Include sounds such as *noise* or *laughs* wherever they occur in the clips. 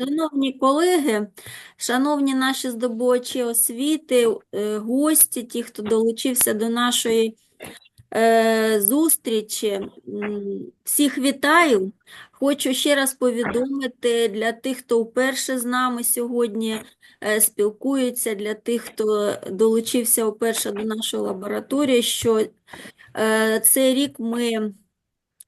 Шановні колеги, шановні наші здобувачі освіти, е, гості, ті, хто долучився до нашої е, зустрічі, всіх вітаю. Хочу ще раз повідомити для тих, хто вперше з нами сьогодні е, спілкується, для тих, хто долучився вперше до нашої лабораторії, що цей рік ми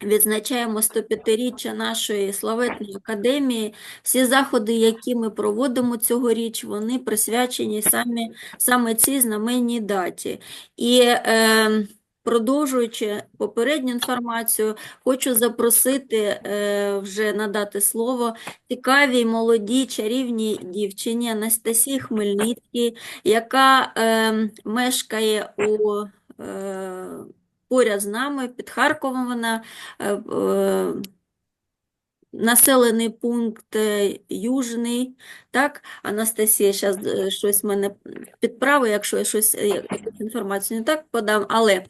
відзначаємо 105-річчя нашої славетної академії. Всі заходи, які ми проводимо цьогоріч, вони присвячені саме, саме цій знаменній даті. І е, продовжуючи попередню інформацію, хочу запросити е, вже надати слово цікавій, молодій, чарівній дівчині Анастасії Хмельницькій, яка е, мешкає у е, поряд з нами, під Харковом вона е, е, населений пункт е, Южний, так, Анастасія, зараз щось мене підправи, якщо я щось е, якусь інформацію не так подам, але е,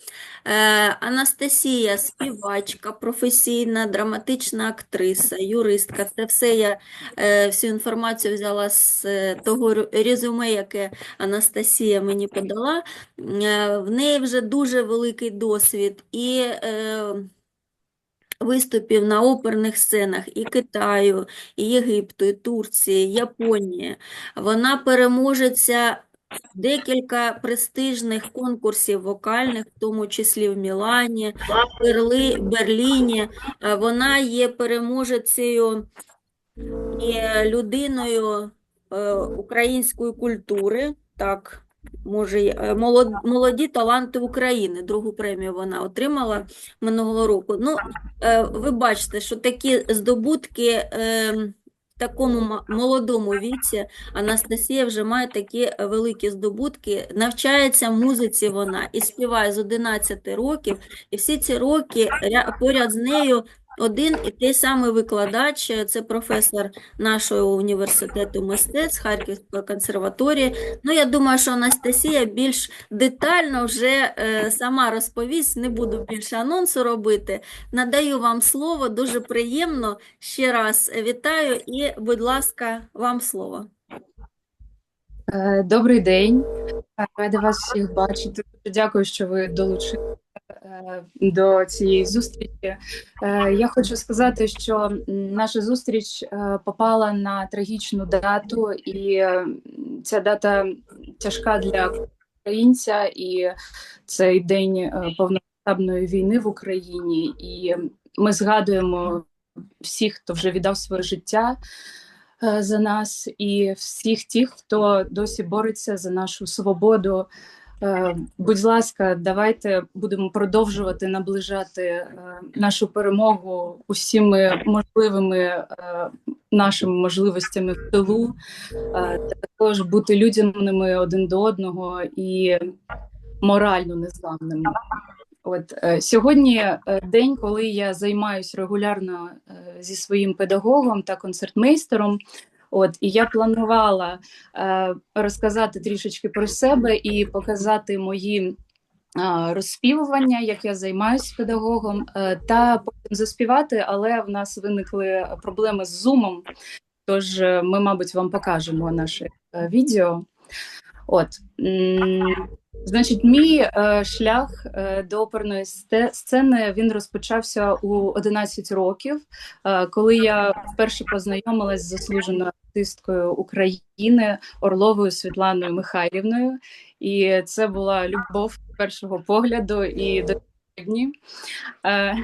Анастасія співачка, професійна, драматична актриса, юристка, це все я е, всю інформацію взяла з е, того резюме, яке Анастасія мені подала. Е, В неї вже дуже великий досвід. І е, виступів на оперних сценах і Китаю, і Єгипту, і Турції, і Японії. Вона переможеця декілька престижних конкурсів вокальних, в тому числі в Мілані, Берли, Берліні. Вона є переможецею і людиною е, української культури, так, може, е, молоді таланти України. Другу премію вона отримала минулого року. Ну, е, ви бачите, що такі здобутки е, в такому молодому віці Анастасія вже має такі великі здобутки. Навчається музиці вона і співає з 11 років, і всі ці роки ря- поряд з нею один і той самий викладач, е, це професор нашого університету мистецтв Харківської консерваторії. Ну, я думаю, що Анастасія більш детально вже е, сама розповість, не буду більше анонсу робити. Надаю вам слово, дуже приємно. Ще раз вітаю і, будь ласка, вам слово. Е, Добрий день, рада вас всіх бачити. Дякую, що ви долучилися до цієї зустрічі. Е, Я хочу сказати, що наша зустріч е, попала на трагічну дату, і е, ця дата тяжка для українця, і цей день е, повномасштабної війни в Україні. І ми згадуємо всіх, хто вже віддав своє життя е, за нас, і всіх тих, хто досі бореться за нашу свободу. Е, Будь ласка, давайте будемо продовжувати наближати е, нашу перемогу усіми можливими е, нашими можливостями в тилу, також бути людяними один до одного і морально незламними. От сьогодні день, коли я займаюся регулярно зі своїм педагогом та концертмейстером. От і я планувала е, розказати трішечки про себе і показати мої е, розспівування, як я займаюся педагогом, е, та потім заспівати, але в нас виникли проблеми з зумом. Тож е, ми, мабуть, вам покажемо наше відео. От значить, мій шлях до оперної сцени він розпочався у 11 років, коли я вперше познайомилась з заслуженою артисткою України Орловою Світланою Михайлівною. І це була любов першого погляду і до сьогодні. Е,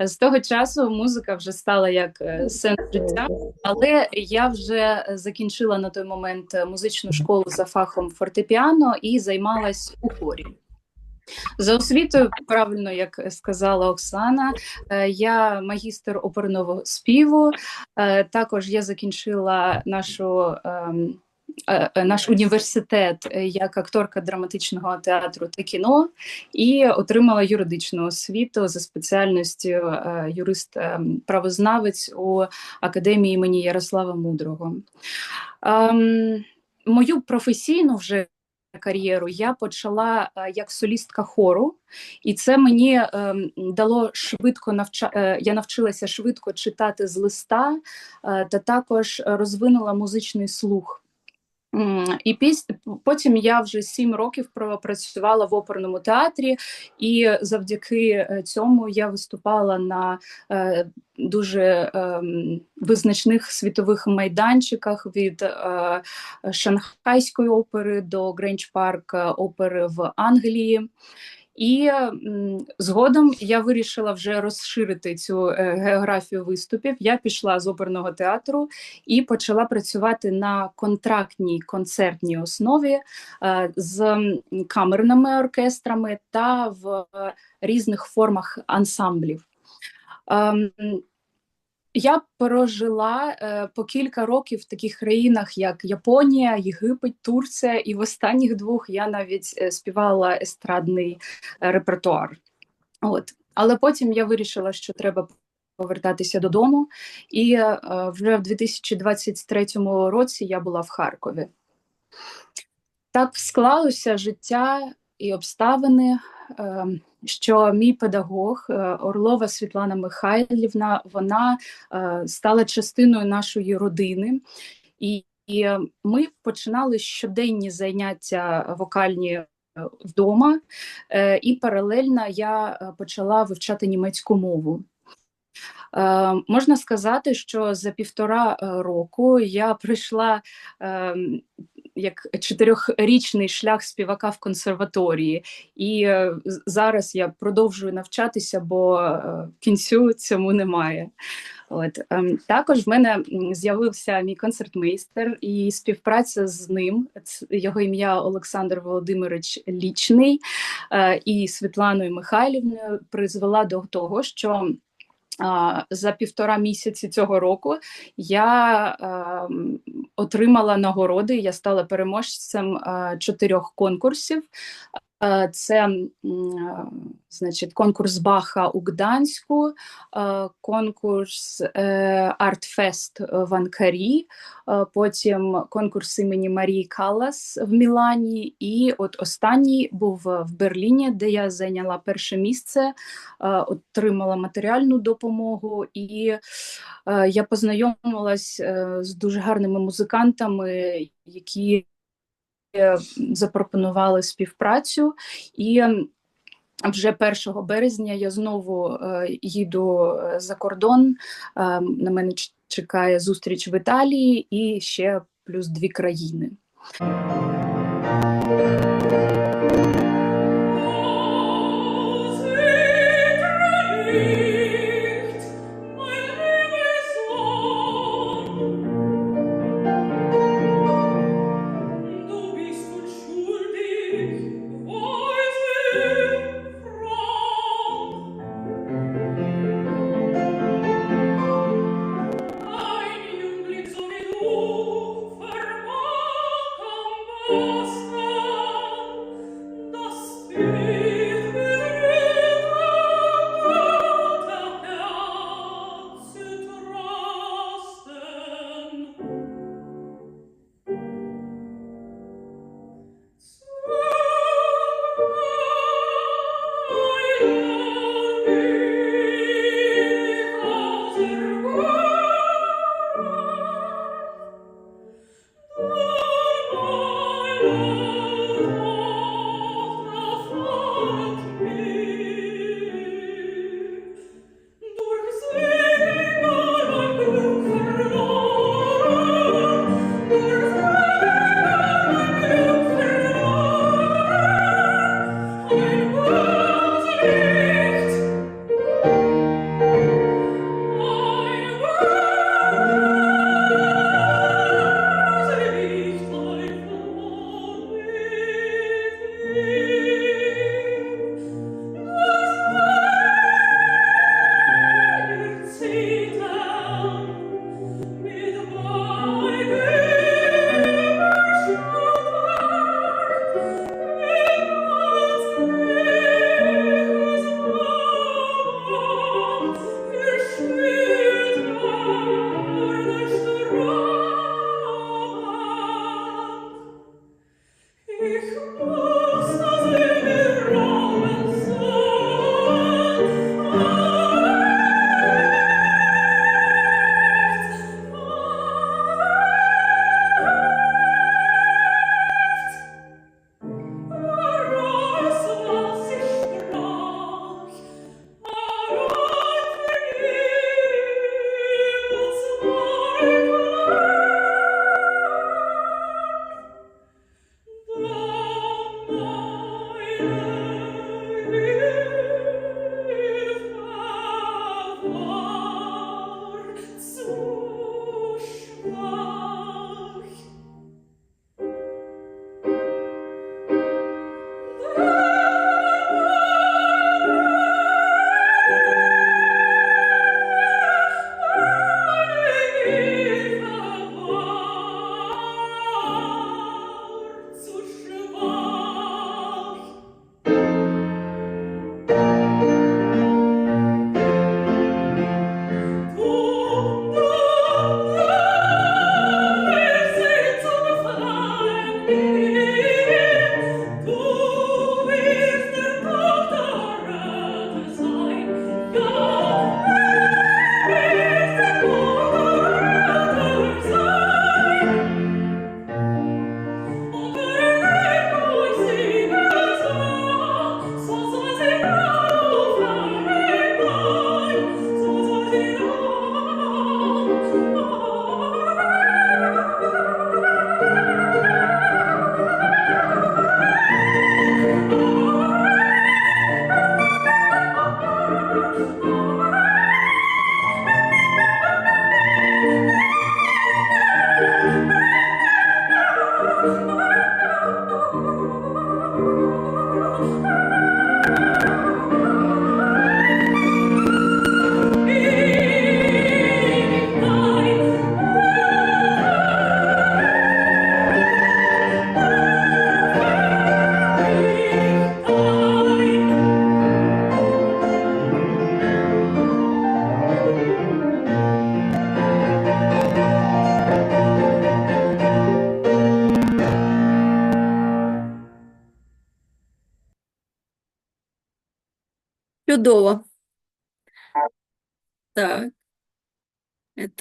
*laughs* з того часу музика вже стала як е, сенс життя. Але я вже закінчила на той момент музичну школу за фахом фортепіано і займалась у хорі. За освітою, правильно як сказала Оксана, е, я магістр оперного співу. е, Також я закінчила нашу. ем, е, Наш університет як акторка драматичного театру та кіно і отримала юридичну освіту за спеціальністю юрист-правознавець у академії імені Ярослава Мудрого. Ем, мою професійну вже кар'єру, я почала е, як солістка хору, і це мені ем, дало швидко навча... е, я навчилася швидко читати з листа е, та також розвинула музичний слух. І піс... потім я вже сім років пропрацювала в оперному театрі, і завдяки е, цьому я виступала на е, дуже е, визначних світових майданчиках від е, Шанхайської опери до Гренч Парк е, опери в Англії. І згодом я вирішила вже розширити цю е, географію виступів. Я пішла з оперного театру і почала працювати на контрактній концертній основі е, з камерними оркестрами та в е, різних формах ансамблів. Я прожила е, по кілька років в таких країнах, як Японія, Єгипет, Турція, і в останніх двох я навіть е, співала естрадний е, репертуар. От. Але потім я вирішила, що треба повертатися додому, і е, вже в 2023 році я була в Харкові. Так склалося життя і обставини, е, що мій педагог е, Орлова Світлана Михайлівна вона е, стала частиною нашої родини, і, і ми починали щоденні заняття вокальні е, вдома, е, і паралельно я е, почала вивчати німецьку мову. Е, можна сказати, що за півтора е, року я пройшла е, як чотирьохрічний шлях співака в консерваторії, і е, зараз я продовжую навчатися, бо е, кінцю цьому немає. От ем, також в мене з'явився мій концертмейстер і співпраця з ним. Його ім'я Олександр Володимирович Лічний е, і Світланою Михайлівною призвела до того, що за півтора місяці цього року я е, отримала нагороди. Я стала переможцем е, чотирьох конкурсів. Е, Це е, значить, конкурс Баха у Гданську, е, конкурс Артфест в Анкарі, потім конкурс імені Марії Калас в Мілані. І от останній був в Берліні, де я зайняла перше місце, отримала матеріальну допомогу, і я познайомилась з дуже гарними музикантами, які запропонували співпрацю. І вже 1 березня я знову е, їду е, за кордон. Е, на мене чекає зустріч в Італії і ще плюс дві країни.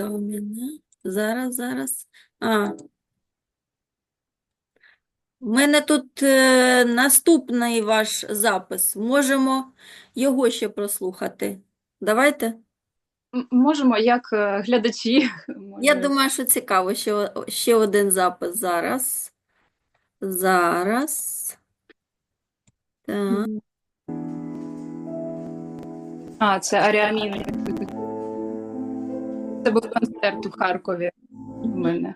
Это у мене. Зараз, зараз. А. У мене тут е, наступний ваш запис. Можемо його ще прослухати. Давайте. М- Можемо, як е, глядачі. *laughs* Я думаю, що цікаво. Ще, ще один запис зараз. Зараз. Так. А, це Аріамін. Це був концерт у Харкові у мене.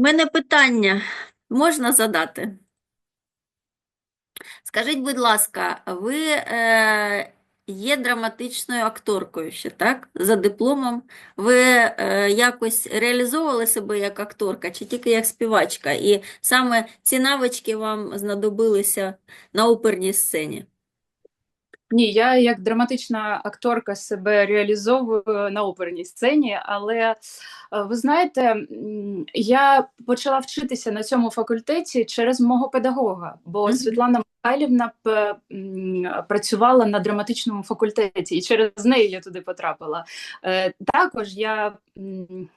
Мене питання можна задати? Скажіть, будь ласка, ви е, є драматичною акторкою ще, так? За дипломом. Ви е, якось реалізовували себе як акторка чи тільки як співачка? І саме ці навички вам знадобилися на оперній сцені? Ні, я як драматична акторка себе реалізовую на оперній сцені, але е, ви знаєте, я почала вчитися на цьому факультеті через мого педагога, бо Мгм. Світлана Михайлівна працювала на драматичному факультеті, і через неї я туди потрапила. Е, Також я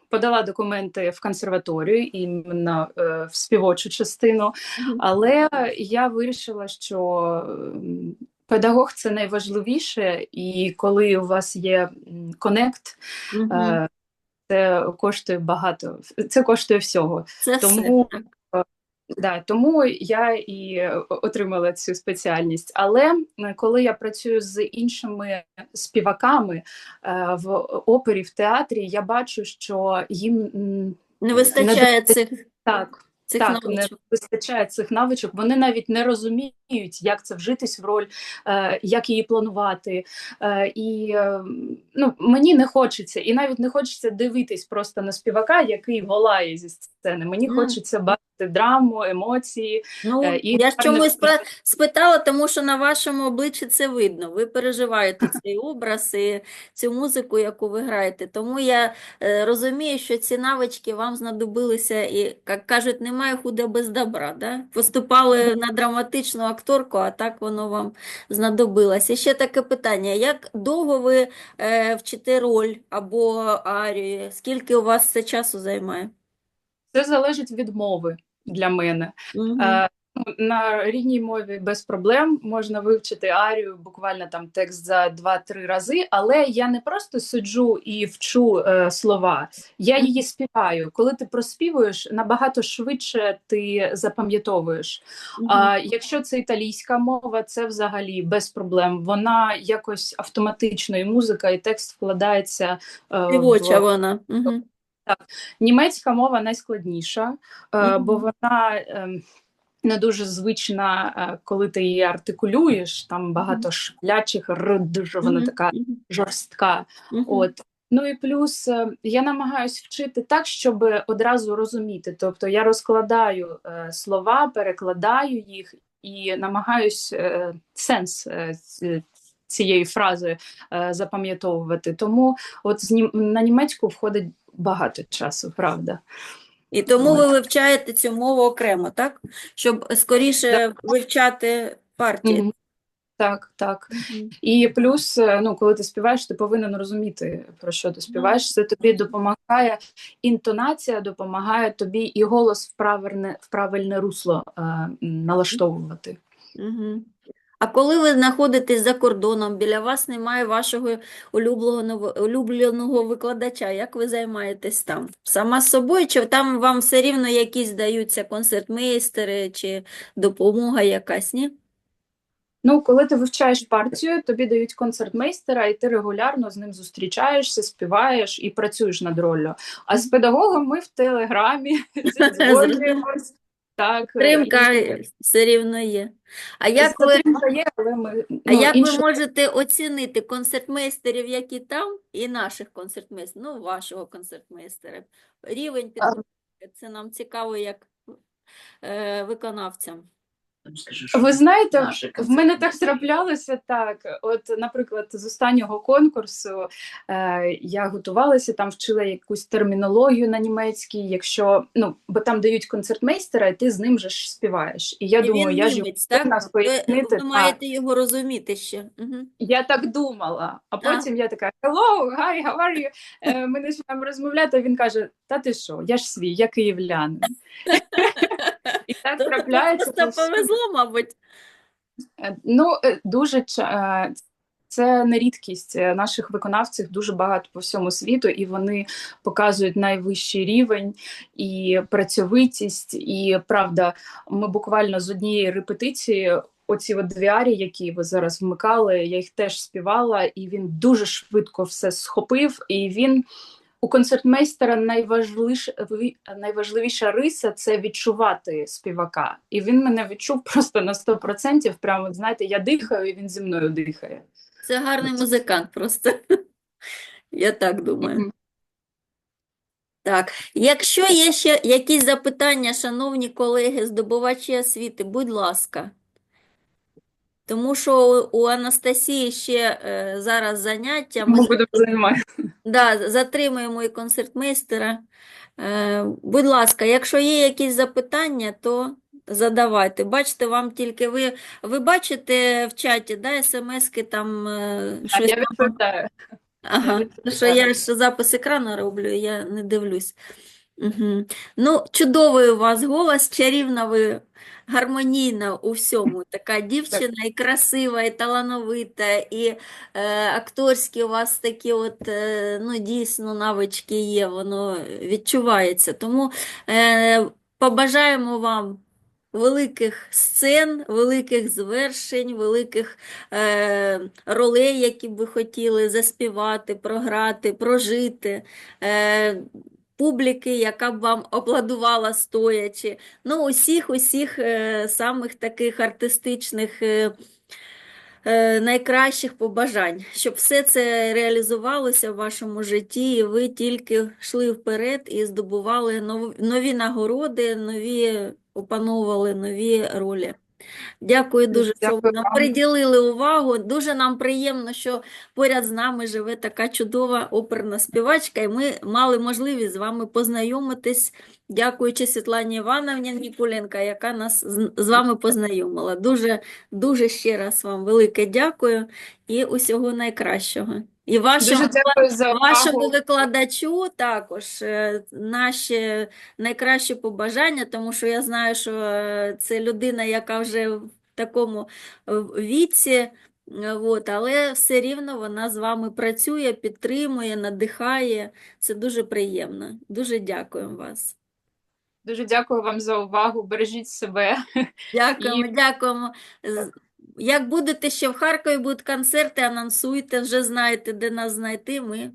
подала документи в консерваторію іменно е, в співочу частину. Але я вирішила, що педагог це найважливіше, і коли у вас є конект, е, це коштує багато. Це коштує всього. Це тому- все. Да, тому я і отримала цю спеціальність. Але коли я працюю з іншими співаками е, в опері, в театрі, я бачу, що їм Не вистачає цих, так. Цих Так, не вистачає цих навичок. Вони навіть не розуміють, як це вжитись в роль, е, як її планувати. Е, і е, ну, мені не хочеться, і навіть не хочеться дивитись просто на співака, який волає зі сцени. Мені mm. хочеться бачити драму, емоції. Ну, Е, і я ж чомусь спитала, тому що на вашому обличчі це видно. Ви переживаєте цей образ і цю музику, яку ви граєте. Тому я е, розумію, що ці навички вам знадобилися, і, як кажуть, немає худа без добра. Да? Поступали на драматичну акторку, а так воно вам знадобилось. І ще таке питання: як довго ви е, вчите роль або арію? Скільки у вас це часу займає? Це залежить від мови для мене. Е, ну, на рідній мові без проблем можна вивчити арію, буквально там текст за 2-3 рази, але я не просто сиджу і вчу е, слова, я її співаю. Коли ти проспівуєш, набагато швидше ти запам'ятовуєш. Мгм. А якщо це італійська мова, це взагалі без проблем. Вона якось автоматично, і музика, і текст вкладається е, в вона. Мгм. Німецька мова найскладніша, е, бо вона ем, не дуже звична, е, коли ти її артикулюєш. Там багато шплячих р, дуже вона така жорстка. От. Ну і плюс е, я намагаюсь вчити так, щоб одразу розуміти. Тобто я розкладаю слова, перекладаю їх і намагаюсь сенс цієї фрази запам'ятовувати. Тому от на німецьку входить багато часу, правда. І тому ви вивчаєте цю мову окремо, так? Щоб скоріше вивчати партії. Мгм. Так, так. Мгм. І плюс, е, ну, коли ти співаєш, ти повинен розуміти, про що ти співаєш. Це тобі допомагає, інтонація допомагає тобі і голос в правильне, в правильне русло е, налаштовувати. Мгм. А коли ви знаходитесь за кордоном, біля вас немає вашого улюбленого, улюбленого викладача, як ви займаєтесь там? Сама з собою, чи там вам все рівно якісь даються концертмейстери, чи допомога якась, ні? Ну, коли ти вивчаєш партію, тобі дають концертмейстера, і ти регулярно з ним зустрічаєшся, співаєш і працюєш над роллю. А з педагогом ми в телеграмі *laughs* зідзвонюємось. Так, е, Підтримка і- все рівно є. А як ви, Підтримка є, але ми а ну, як інше- ви можете оцінити концертмейстерів, які там, і наших концертмейстерів, ну, вашого концертмейстера, рівень підготовки? Це нам цікаво, як е, виконавцям. Ви знаєте, в мене так траплялося так. От, наприклад, з останнього конкурсу е, я готувалася, там вчила якусь термінологію на німецькій, якщо ну, бо там дають концертмейстера, і ти з ним же ж співаєш. І я І думаю, він я ж нас Ви, пояснити. ви маєте його розуміти ще. Угу. Я так думала, а А. потім я така hello, hi, how are you? Е, Ми починаємо розмовляти, а він каже: Та ти що, я ж свій, я київлянин. *laughs* *laughs* І так трапляється. Просто повезло, мабуть. Е, Ну, е, дуже е, це не рідкість наших виконавців дуже багато по всьому світу, і вони показують найвищий рівень і працьовитість. І правда, ми буквально з однієї репетиції. Оці от дві арії, які ви зараз вмикали, я їх теж співала, і він дуже швидко все схопив, і він у концертмейстера найважливіша, найважливіша риса це відчувати співака. І він мене відчув *laughs* просто на 100%. Прямо, знаєте, я дихаю, і він зі мною дихає. Це гарний музикант просто. *laughs* Я так думаю. Так, якщо є ще якісь запитання, шановні колеги, здобувачі освіти, будь ласка. Тому що у Анастасії ще е, зараз заняття, ми Ми будемо займатися. да, затримуємо і концертмейстера. Е, будь ласка, якщо є якісь запитання, то задавайте. Бачите, вам тільки ви, ви бачите в чаті, да, смски там е, щось я відповідаю. Ага, що я ж запис екрану роблю, я не дивлюсь. Угу. Ну, чудовий у вас голос, чарівна ви, гармонійна у всьому. Така дівчина і красива, і талановита, і е, акторські у вас такі от, е, ну, дійсно, навички є, воно відчувається. Тому е, побажаємо вам великих сцен, великих звершень, великих е, ролей, які б ви хотіли заспівати, програти, прожити, е, публіки, яка б вам аплодувала стоячи. Ну, усіх, усіх е, самих таких артистичних. Е, е, Найкращих побажань, щоб все це реалізувалося в вашому житті, і ви тільки йшли вперед і здобували нов- нові нагороди, нові опановували нові ролі. Дякую дуже, що ви нам вам. приділили увагу. Дуже нам приємно, що поряд з нами живе така чудова оперна співачка, і ми мали можливість з вами познайомитись, дякуючи Світлані Івановні Ніколенко, яка нас з вами познайомила. Дуже, дуже ще раз вам велике дякую і усього найкращого. І вашому за Вашому викладачу також е, наші найкращі побажання, тому що я знаю, що е, це людина, яка вже в такому е, віці, от, але все рівно вона з вами працює, підтримує, надихає. Це дуже приємно. Дуже дякуємо вас. Дуже дякую вам за увагу. Бережіть себе. Дякуємо, дякуємо. Як будете ще в Харкові, будуть концерти, анонсуйте, вже знаєте, де нас знайти. Ми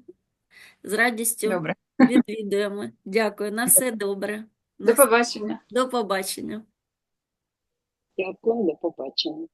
з радістю Добре. відвідуємо. Дякую. На все добре. До побачення. До побачення. Дякую, до побачення.